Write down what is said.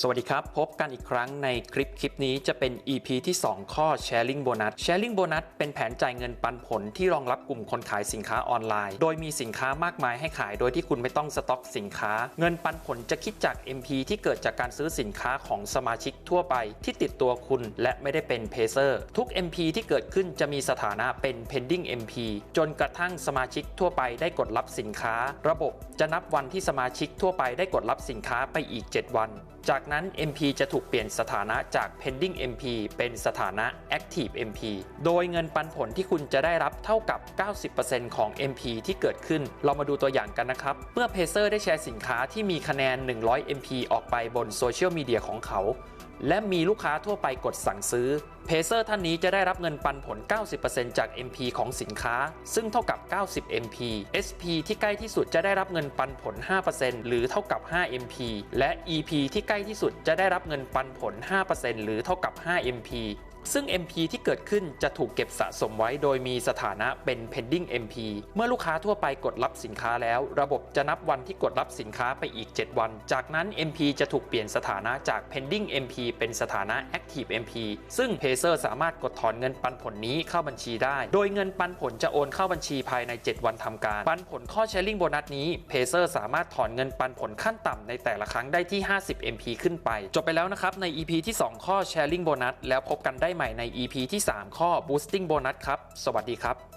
สวัสดีครับ พบกันอีกครั้งในคลิปคลิปนี้จะเป็น EP ที่ 2 ข้อ Sharing Bonus Sharing Bonus เป็นแผนจ่ายเงินปันผลที่รองรับกลุ่มคนขายสินค้าออนไลน์ โดยมีสินค้ามากมายให้ขายโดยที่คุณไม่ต้องสต็อกสินค้า เงินปันผลจะคิดจาก MP ที่เกิดจากการซื้อสินค้าของสมาชิกทั่วไป ที่ติดตัวคุณและไม่ได้เป็นเพเซอร์ทุก MP ที่เกิดขึ้นจะมีสถานะเป็น pending MP จนกระทั่งสมาชิกทั่วไปได้กดรับสินค้า ระบบจะนับวันที่สมาชิกทั่วไปได้กดรับสินค้าไปอีก 7 วัน จากนั้น MP จะถูกเปลี่ยนสถานะจาก pending MP เป็นสถานะ active MP โดยเงินปันผลที่คุณจะได้รับเท่ากับ 90%ของ MP ที่เกิดขึ้น เรามาดูตัวอย่างกันนะครับ เมื่อเพเซอร์ได้แชร์สินค้าที่มีคะแนน 100 MP ออกไปบนโซเชียลมีเดียของเขา และมีลูกค้าทั่วไปกดสั่งซื้อเพเซอร์ท่านนี้จะได้รับเงินปันผล 90%จาก MP ของสินค้า ซึ่งเท่ากับ 90 MP SP ที่ใกล้ที่สุดจะได้รับเงินปันผล 5%หรือเท่ากับ 5 MP และ EP ที่ใกล้ที่สุดจะได้รับเงินปันผล 5%หรือเท่ากับ 5 MP ซึ่ง MP ที่เกิดขึ้นจะถูกเก็บสะสมไว้โดยมีสถานะเป็น pending MP เมื่อลูกค้าทั่วไปกดรับสินค้าแล้ว ระบบจะนับวันที่กดรับสินค้าไปอีก 7 วัน จากนั้น MP จะถูกเปลี่ยนสถานะจาก pending MP เป็นสถานะ active MP ซึ่ง Pacer สามารถกดถอนเงินปันผลนี้เข้าบัญชีได้ โดยเงินปันผลจะโอนเข้าบัญชีภายใน 7 วันทำการ ปันผลข้อ sharing โบนัสนี้ Pacer สามารถถอนเงินปันผลขั้นต่ำในแต่ละครั้งได้ที่ 50 MP ขึ้นไป จบไปแล้วนะครับใน EP ที่ 2 ข้อ sharing โบนัสแล้วพบกันได้ใหม่ใน EP ที่ 3 ข้อ boosting Bonus ครับ สวัสดีครับ